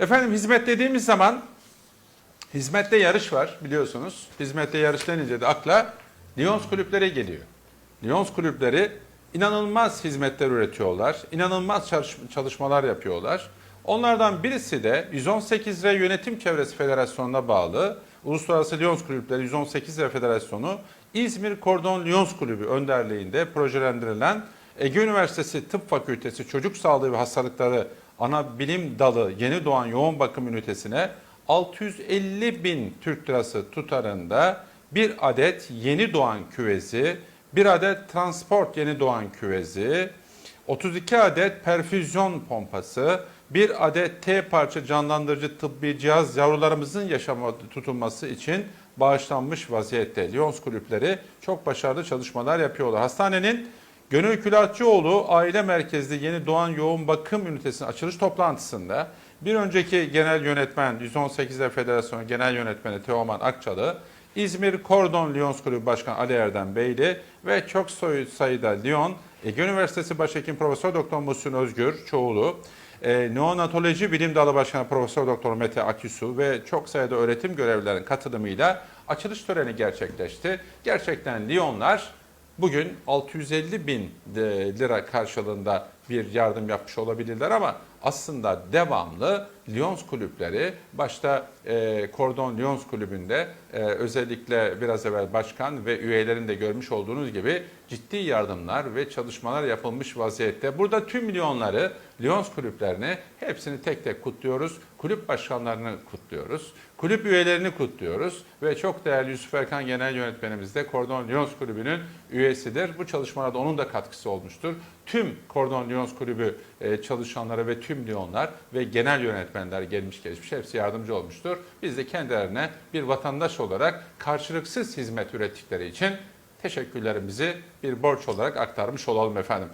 Efendim hizmet dediğimiz zaman hizmette yarış var biliyorsunuz. Hizmette yarış denince de akla Lions kulüpleri geliyor. Lions kulüpleri inanılmaz hizmetler üretiyorlar. inanılmaz çalış- çalışmalar yapıyorlar. Onlardan birisi de 118R Yönetim Çevresi Federasyonu'na bağlı Uluslararası Lions Kulüpleri 118R Federasyonu İzmir Kordon Lions Kulübü önderliğinde projelendirilen Ege Üniversitesi Tıp Fakültesi Çocuk Sağlığı ve Hastalıkları Ana Bilim Dalı Yeni Doğan Yoğun Bakım Ünitesi'ne 650 bin Türk lirası tutarında bir adet yeni doğan küvezi, bir adet transport yeni doğan küvezi, 32 adet perfüzyon pompası, bir adet T parça canlandırıcı tıbbi cihaz yavrularımızın yaşama tutulması için bağışlanmış vaziyette. Lyons kulüpleri çok başarılı çalışmalar yapıyorlar. Hastanenin Gönül Külatçıoğlu Aile Merkezli Yeni Doğan Yoğun Bakım Ünitesi'nin açılış toplantısında bir önceki genel yönetmen 118'de Federasyonu Genel Yönetmeni Teoman Akçalı, İzmir Kordon Lyons Kulübü Başkanı Ali Erdem Beyli ve çok sayıda Lyon Ege Üniversitesi Başhekim Profesör Doktor Muhsin Özgür Çoğulu, e, Neonatoloji Bilim Dalı Başkanı Profesör Doktor Mete Aküsu ve çok sayıda öğretim görevlilerinin katılımıyla açılış töreni gerçekleşti. Gerçekten Lyonlar bugün 650 bin e, lira karşılığında bir yardım yapmış olabilirler ama aslında devamlı Lyons kulüpleri başta e, Kordon Lyons kulübünde e, özellikle biraz evvel başkan ve üyelerin de görmüş olduğunuz gibi ciddi yardımlar ve çalışmalar yapılmış vaziyette. Burada tüm milyonları Lyons kulüplerini hepsini tek tek kutluyoruz. Kulüp başkanlarını kutluyoruz. Kulüp üyelerini kutluyoruz ve çok değerli Yusuf Erkan Genel Yönetmenimiz de Kordon Lyons Kulübü'nün üyesidir. Bu çalışmalarda onun da katkısı olmuştur. Tüm Kordon Lyons Kulübü e, çalışanları ve tüm Lyonlar ve genel yönetmenler gelmiş geçmiş hepsi yardımcı olmuştur. Biz de kendilerine bir vatandaş olarak karşılıksız hizmet ürettikleri için teşekkürlerimizi bir borç olarak aktarmış olalım efendim.